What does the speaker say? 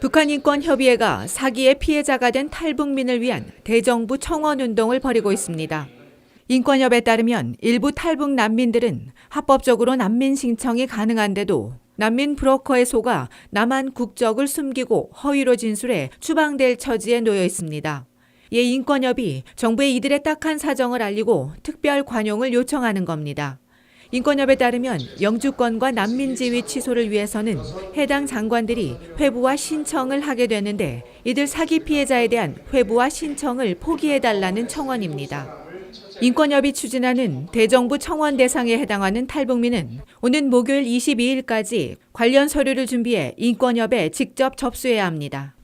북한인권협의회가 사기의 피해자가 된 탈북민을 위한 대정부 청원 운동을 벌이고 있습니다. 인권협에 따르면 일부 탈북 난민들은 합법적으로 난민 신청이 가능한데도 난민 브로커에 속아 남한 국적을 숨기고 허위로 진술해 추방될 처지에 놓여 있습니다. 이에 인권협이 정부에 이들의 딱한 사정을 알리고 특별 관용을 요청하는 겁니다. 인권협에 따르면 영주권과 난민 지위 취소를 위해서는 해당 장관들이 회부와 신청을 하게 되는데 이들 사기 피해자에 대한 회부와 신청을 포기해달라는 청원입니다. 인권협이 추진하는 대정부 청원 대상에 해당하는 탈북민은 오는 목요일 22일까지 관련 서류를 준비해 인권협에 직접 접수해야 합니다.